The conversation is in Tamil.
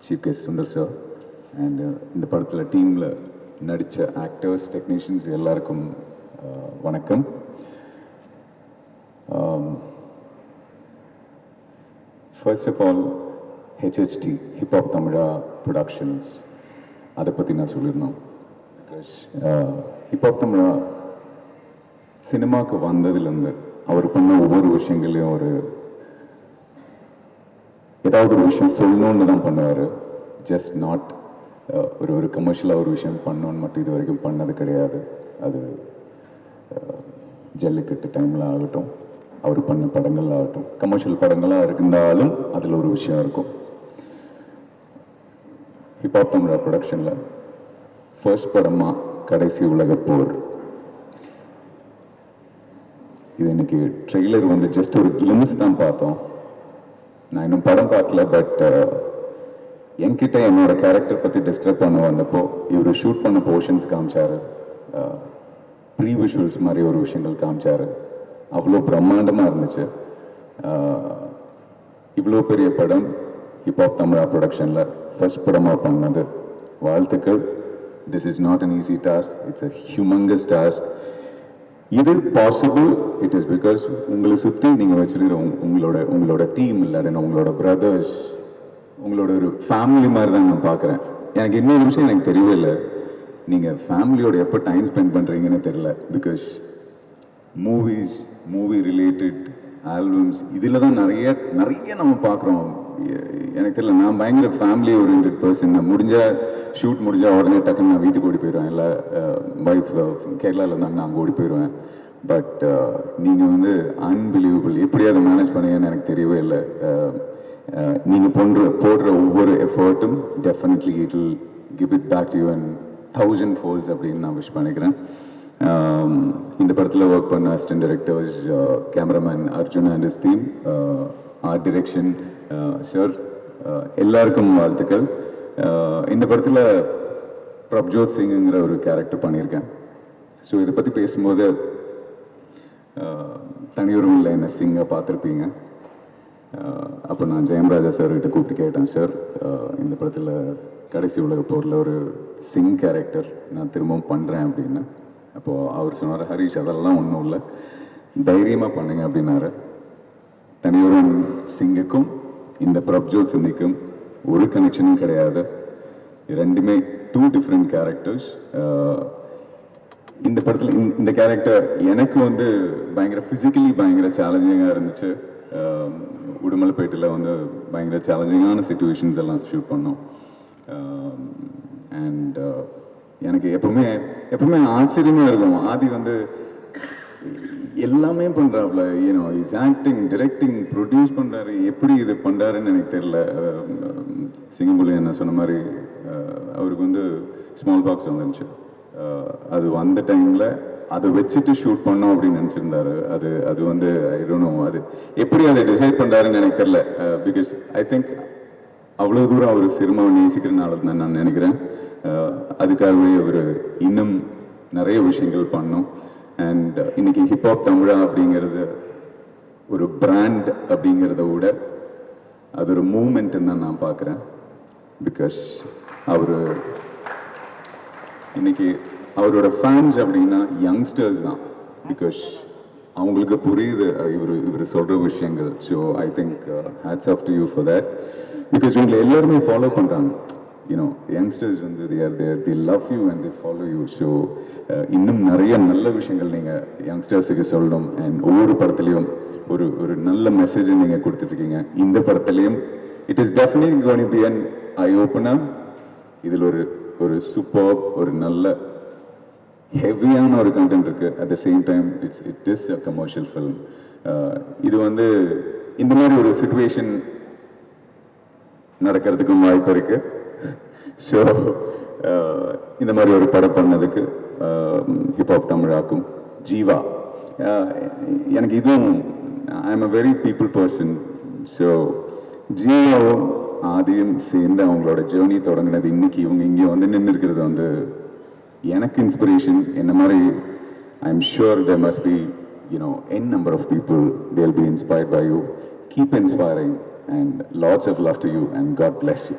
chief guest Sundar sir and இந்த படத்தில் டீமில் நடித்த ஆக்டர்ஸ் டெக்னீஷியன்ஸ் எல்லாருக்கும் uh, வணக்கம். First of all HHT hip hop Tamizha productions அதை பற்றி நான் சொல்லியிருந்தோம் பிகாஸ் ஹிப்ஹாப் தமிழா சினிமாவுக்கு வந்ததுலேருந்து அவர் பண்ண ஒவ்வொரு விஷயங்களையும் ஒரு ஏதாவது ஒரு விஷயம் சொல்லணும்னு தான் பண்ணுவார். ஜஸ்ட் நாட் ஒரு ஒரு கமர்ஷியலாக ஒரு விஷயம் பண்ணோன்னு மட்டும் இது வரைக்கும் பண்ணது கிடையாது. அது ஜல்லிக்கட்டு டைமில் ஆகட்டும் அவர் பண்ண படங்கள் ஆகட்டும் கமர்ஷியல் படங்களாக இருந்தாலும் அதில் ஒரு விஷயம் இருக்கும். ஹிப்ஹாப் தமிழா ப்ரொடக்ஷனில் ஃபர்ஸ்ட் படமாக கடைசி உலகப்போர் இது இன்னைக்கு ட்ரெய்லர் வந்து ஜஸ்ட் ஒரு கிளிம்ஸ் தான் பார்த்தோம். நான் இன்னும் படம் பார்க்கல பட் uh, என்கிட்ட என்னோட கேரக்டர் பற்றி டிஸ்கிரைப் பண்ண வந்தப்போ இவர் ஷூட் பண்ண போர்ஷன்ஸ் காமிச்சாரு. Uh, ப்ரீ விஷுவல்ஸ் மாதிரி ஒரு விஷயங்கள் காமிச்சாரு. அவ்வளோ பிரம்மாண்டமாக இருந்துச்சு. Uh, இவ்வளோ பெரிய படம் ஹிப்ஹாப் தமிழா ப்ரொடக்ஷனில் ஃபர்ஸ்ட் படமாக பண்ணது. வாழ்த்துக்கள். This is not an easy task it's a humongous task இது பாசிபிள் இட் இஸ் பிகாஸ் உங்களை சுற்றி நீங்கள் வச்சுருக்கிற உங்களோட உங்களோட டீம் இல்லாட்டினா உங்களோட பிரதர்ஸ் உங்களோட ஒரு ஃபேமிலி மாதிரி தான் நான் பார்க்குறேன். எனக்கு இன்னொரு விஷயம் எனக்கு தெரியவே இல்லை. நீங்கள் ஃபேமிலியோட எப்போ டைம் ஸ்பெண்ட் பண்ணுறீங்கன்னு தெரியல. Because movies movie related albums இதில் தான் நிறைய நிறைய நம்ம பார்க்குறோம். எனக்கு தெரியல நான் பயங்கர ஃபேமிலி ஓரியன்ட் பர்சன் நான் முடிஞ்சால் ஷூட் முடிஞ்சால் உடனே டக்குன்னு நான் வீட்டுக்கு ஓடி போயிடுவேன். இல்லை ஒய்ஃப் கேரளாவில் இருந்தாங்க நான் ஓடி போயிடுவேன். பட் நீங்கள் வந்து அன்பிலீவபிள் எப்படி அதை மேனேஜ் பண்ணீங்கன்னு எனக்கு தெரியவே இல்லை. நீங்கள் போன்ற போடுற ஒவ்வொரு எஃபர்ட்டும் definitely it will give it back to you and thousand folds அப்படின்னு நான் விஷ் பண்ணிக்கிறேன். இந்த படத்தில் ஒர்க் பண்ண assistant directors cameraman Arjun and is team art direction sir எல்லாருக்கும் வாழ்த்துக்கள். இந்த படத்தில் பிரப்ஜோத் சிங்குங்கிற ஒரு கேரக்டர் பண்ணியிருக்கேன். ஸோ இதை பற்றி பேசும்போது uh, இல்லை என்ன சிங்கை பார்த்துருப்பீங்க. அப்போ நான் ஜெயம்ராஜா சார் கிட்ட கூப்பிட்டு கேட்டேன் சார் இந்த படத்தில் கடைசி உலக போரில் ஒரு சிங் கேரக்டர் நான் திரும்பவும் பண்ணுறேன் அப்படின்னு. அப்போது அவர் சொன்னார் ஹரிஷ் அதெல்லாம் ஒன்றும் இல்லை. தைரியமாக பண்ணுங்க அப்படின்னாரு. தனியொருவன் சிங்குக்கும் இந்த பிரப்ஜோத் சிங்குக்கும் ஒரு கனெக்ஷனும் கிடையாது. ரெண்டுமே டூ டிஃப்ரெண்ட் கேரக்டர்ஸ் இந்த படத்தில் இந்த- கேரக்டர் எனக்கு வந்து பயங்கர ஃபிசிக்கலி பயங்கர சேலஞ்சிங்காக இருந்துச்சு. உடுமலைப்பேட்டில் வந்து பயங்கர சேலஞ்சிங்கான சுச்சுவேஷன்ஸ் எல்லாம் ஷூட் பண்ணோம். அண்ட் எனக்கு எப்பவுமே எப்பவுமே ஆச்சரியமாக இருக்கும். ஆதி வந்து எல்லாமே பண்ணுறாப்புல ஏனோ இஸ் ஆக்டிங் டிரெக்டிங் ப்ரொடியூஸ் பண்ணுறாரு எப்படி இது பண்ணுறாருன்னு எனக்கு தெரியல. சிங்கம்புலி என்ன சொன்ன மாதிரி அவருக்கு வந்து ஸ்மால் பாக்ஸ் வந்துருந்துச்சு. அது வந்த டைமில் அதை வச்சுட்டு ஷூட் பண்ணோம் அப்படின்னு நினச்சிருந்தாரு. அது அது வந்து ஐ டோன்ட் நோ அது எப்படி அதை டிசைட் பண்ணுறாருன்னு எனக்கு தெரில பிகாஸ் ஐ திங்க் அவ்வளோ தூரம் அவர் சிறுமாவை நேசிக்கிறனால தான் நான் நினைக்கிறேன். அதுக்காகவே அவர் இன்னும் நிறைய விஷயங்கள் பண்ணோம். அண்ட் இன்னைக்கு ஹிப்ஹாப் தமிழா அப்படிங்கிறது ஒரு பிராண்ட் அப்படிங்கிறத விட அது ஒரு மூமெண்ட்டுன்னு தான் நான் பார்க்குறேன். பிகாஸ் அவர் இன்னைக்கு அவரோட ஃபேன்ஸ் அப்படின்னா யங்ஸ்டர்ஸ் தான். பிகாஸ் அவங்களுக்கு புரியுது இவர் இவர் சொல்கிற விஷயங்கள். So I think hats off to you for that because இவங்களை எல்லாருமே ஃபாலோ பண்ணுறாங்க யூனோ யங்ஸ்டர்ஸ் வந்து they are there they love you and they follow so uh, இன்னும் நிறைய நல்ல விஷயங்கள் நீங்கள் யங்ஸ்டர்ஸுக்கு சொல்லணும். அண்ட் ஒவ்வொரு படத்துலேயும் ஒரு ஒரு நல்ல மெசேஜை நீங்கள் கொடுத்துட்ருக்கீங்க. இந்த படத்துலேயும் it is definitely gonna be an eye opener இதில் ஒரு ஒரு சூப்பர் ஒரு நல்ல ஹெவியான ஒரு கண்டென்ட் இருக்கு. At the same time it's it is a commercial film இது வந்து இந்த மாதிரி ஒரு சுச்சுவேஷன் நடக்கிறதுக்கும் வாய்ப்பு இருக்கு. ஸோ uh, இந்த மாதிரி ஒரு படம் பண்ணதுக்கு um, ஹிப்ஹாப் தமிழாக்கும். ஜீவா. Uh, எனக்கு இதுவும் I am a very people person so ஜீவாவும் ஆதியும் சேர்ந்து அவங்களோட ஜேர்னி தொடங்கினது இன்னைக்கு இவங்க இங்கே வந்து நின்று இருக்கிறது வந்து எனக்கு இன்ஸ்பிரேஷன் என்ன மாதிரி I am sure they must be you know an number of people they'll be inspired by you keep keep and lots of love to you and God bless you